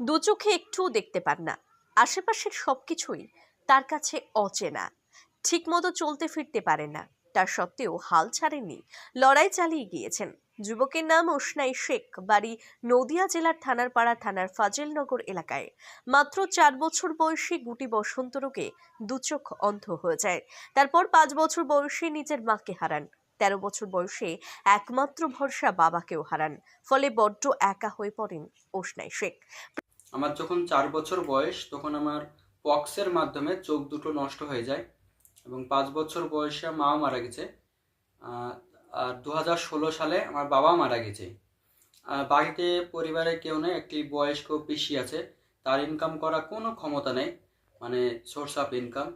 দু চোখে একটুও দেখতে পান না। আশেপাশের সবকিছুই তার কাছে অচেনা। ঠিকমতো চলতে ফিরতে পারেন না। তা সত্ত্বেও হাল ছাড়েননি। লড়াই চালিয়ে গিয়েছেন। যুবকের নাম ওসনাই শেখ, বাড়ি নদিয়া জেলার থানারপাড়া থানার ফাজিলনগর এলাকায়। মাত্র চার বছর বয়সী গুটি বসন্ত রোগে দুচোখ অন্ধ হয়ে যায়। তারপর পাঁচ বছর বয়সে নিজের মাকে হারান। তেরো বছর বয়সে একমাত্র ভরসা বাবাকেও হারান। ফলে বড্ড একা হয়ে পড়েন ওসনাই শেখ। আমার যখন চার বছর বয়স, তখন আমার পক্সের মাধ্যমে চোখ দুটো নষ্ট হয়ে যায় এবং পাঁচ বছর বয়সে মাও মারা গেছে। আর দু হাজার ষোলো সালে আমার বাবা মারা গেছে। বাড়িতে পরিবারে কেউ নেই, একটি বয়স্ক পিসি আছে। তার ইনকাম করা কোনো ক্ষমতা নেই মানে সোর্স অফ ইনকাম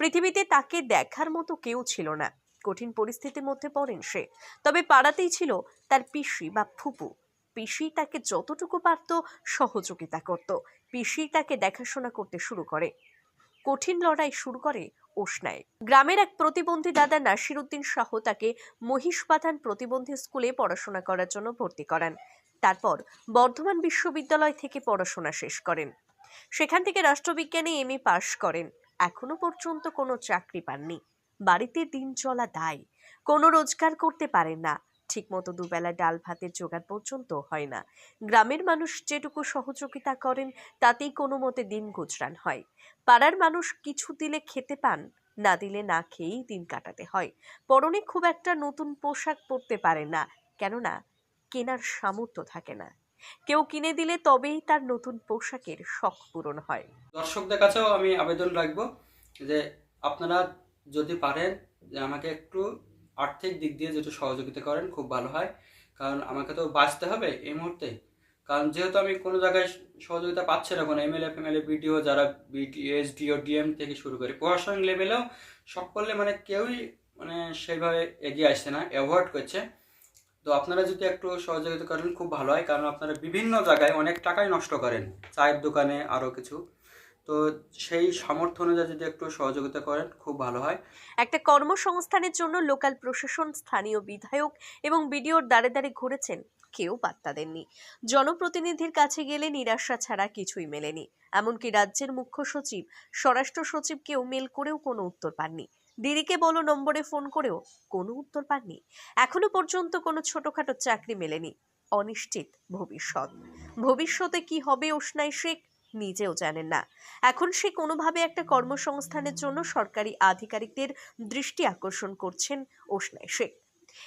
পৃথিবীতে তাকে দেখার মতো কেউ ছিল না। কঠিন পরিস্থিতির মধ্যে পড়েন সে। তবে পাড়াতেই ছিল তার পিসি বা ফুপু। পিসি তাকে যতটুকু পারত সহযোগিতা করত। পিসি তাকে দেখাশোনা করতে শুরু করে। কঠিন লড়াই শুরু করে ওসনায় গ্রামের এক প্রতিবন্ধী দাদা নাসির উদ্দিন শাহ তাকে মহিষবাথান প্রতিবন্ধী স্কুলে পড়াশোনা করার জন্য ভর্তি করান। তারপর বর্ধমান বিশ্ববিদ্যালয় থেকে পড়াশোনা শেষ করেন। সেখান থেকে রাষ্ট্রবিজ্ঞানে এম এ পাশ করেন। এখনও পর্যন্ত কোনো চাকরি পাননি। বাড়িতে দিন চলা দায়। কোনো রোজগার করতে পারেন না। ঠিকমতো দুবেলা ডাল ভাতের জোগাড় পর্যন্ত হয় না। গ্রামের মানুষ যেটুকু সহযোগিতা করেন, তাতেই কোনো মতে দিন গুজরান হয়। পাড়ার মানুষ কিছু দিলে খেতে পান, না দিলে না খেয়েই দিন কাটাতে হয়। পরনে খুব একটা নতুন পোশাক পরতে পারে না, কেননা কেনার সামর্থ্য থাকে না। কেউ কিনে দিলে তবেই তার নতুন পোশাকের শখ পূরণ হয়। দর্শকদের কাছেও আমি আবেদন রাখব যে, আপনারা যদি পারেন, যে আমাকে একটু আর্থিক দিক দিয়ে যেটা সহযোগিতা করেন, খুব ভালো হয়। কারণ আমাকে তো বাঁচতে হবে এই মুহূর্তে। কারণ যেহেতু আমি কোনো জায়গায় সহযোগিতা পাচ্ছি না, কোনো এমএলএ ফেমএলএ বিডিও যারা এসডিও ডিএম থেকে শুরু করে প্রশাসনিক লেভেলেও সকলে মানে কেউই মানে সেইভাবে এগিয়ে আসছে না অ্যাভয়েড করছে। তো আপনারা যদি একটু সহযোগিতা করেন, খুব ভালো হয়। কারণ আপনারা বিভিন্ন জায়গায় অনেক টাকাই নষ্ট করেন। চায়ের দোকানে আরও কিছু। তো সেই সামর্থ্য অনুযায়ী যদি একটু সহযোগিতা করেন, খুব ভালো হয়। একটা কর্মসংস্থানের জন্য লোকাল প্রশাসন, স্থানীয় বিধায়ক এবং বিডিওর দ্বারে দ্বারে ঘুরেছেন, কেউ পাত্তা দেননি জনপ্রতিনিধির কাছে গেলে নিরাশা ছাড়া কিছুই মেলেনি। এমনকি রাজ্যের মুখ্য সচিব, স্বরাষ্ট্র সচিবকেও মেল করেও কোনো উত্তর পাননি। দিদিকে বলো নম্বরে ফোন করেও কোনো উত্তর পাননি। এখনও পর্যন্ত কোনো ছোটখাটো চাকরি মেলেনি। অনিশ্চিত ভবিষ্যৎ। ভবিষ্যতে কি হবে ওসনাই শেখ? নিজেও জানেন না। এখন সে কোনোভাবে একটা কর্মসংস্থানের জন্য সরকারি আধিকারিকদের দৃষ্টি আকর্ষণ করছেন ওসনাই শেখ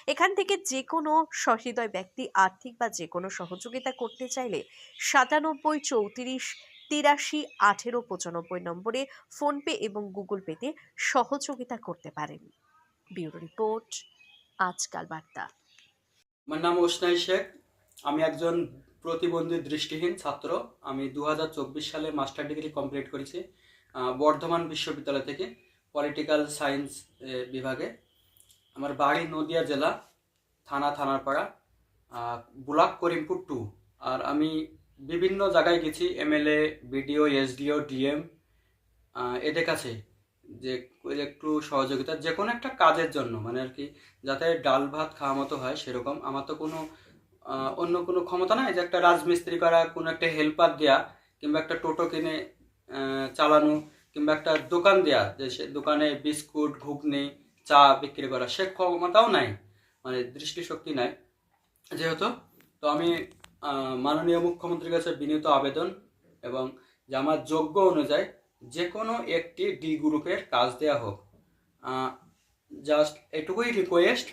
এখান থেকে যে কোনো সহৃদয় ব্যক্তি আর্থিক বা যে কোনো সহযোগিতা করতে চাইলে সাতানব্বই চৌত্রিশ তিরাশি আঠেরো পঁচানব্বই নম্বরে ফোনপে এবং গুগল পেতে সহযোগিতা করতে পারেন। ব্যুরো রিপোর্ট, আজকাল বার্তা। আমার নাম ওসনাই শেখ। আমি একজন প্রতিবন্ধী দৃষ্টিহীন ছাত্র। আমি দু হাজার চব্বিশ সালে মাস্টার ডিগ্রি কমপ্লিট করেছি বর্ধমান বিশ্ববিদ্যালয় থেকে পলিটিক্যাল সায়েন্স বিভাগে। আমার বাড়ি নদিয়া জেলা থানা থানারপাড়া আহ, ব্লক করিমপুর টু। আর আমি বিভিন্ন জায়গায় গেছি এমএলএ বিডিও এসডিও ডিএম এদের কাছে যে একটু সহযোগিতা যে কোনো একটা কাজের জন্য। মানে আর কি যাতে ডাল ভাত খাওয়া মতো হয় সেরকম। আমার তো কোনো অন্য কোনো ক্ষমতা নাই যে একটা রাজমিস্ত্রি করা, কোনো একটা হেল্পার দেয়া, কিংবা একটা টোটো কিনে চালানো, কিংবা একটা দোকান দেয়া, যে সে দোকানে বিস্কুট, ঘুগনি, চা বিক্রি করা, সে ক্ষমতাও নাই মানে দৃষ্টিশক্তি নাই। যেহেতু, তো আমি মাননীয় মুখ্যমন্ত্রীর কাছে বিনীত আবেদন এবং যে আমার যোগ্য অনুযায়ী যে কোনো একটি ডি গ্রুপের কাজ দেওয়া হোক। জাস্ট এটুকুই রিকোয়েস্ট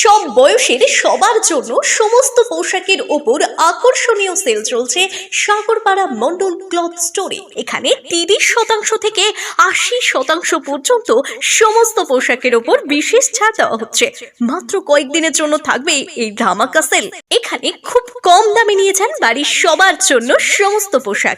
সব বয়সের সবার জন্য সমস্ত পোশাকের ওপর আকর্ষণীয় সেল চলছে সাগরপাড়া মন্ডল ক্লথ স্টোরে। এখানে তিরিশ শতাংশ থেকে আশি শতাংশ পর্যন্ত সমস্ত পোশাকের ওপর বিশেষ ছাড় দেওয়া হচ্ছে। মাত্র কয়েকদিনের জন্য থাকবে এই ধামাকা সেল। এখানে খুব কম দামে নিয়ে যান বাড়ির সবার জন্য সমস্ত পোশাক।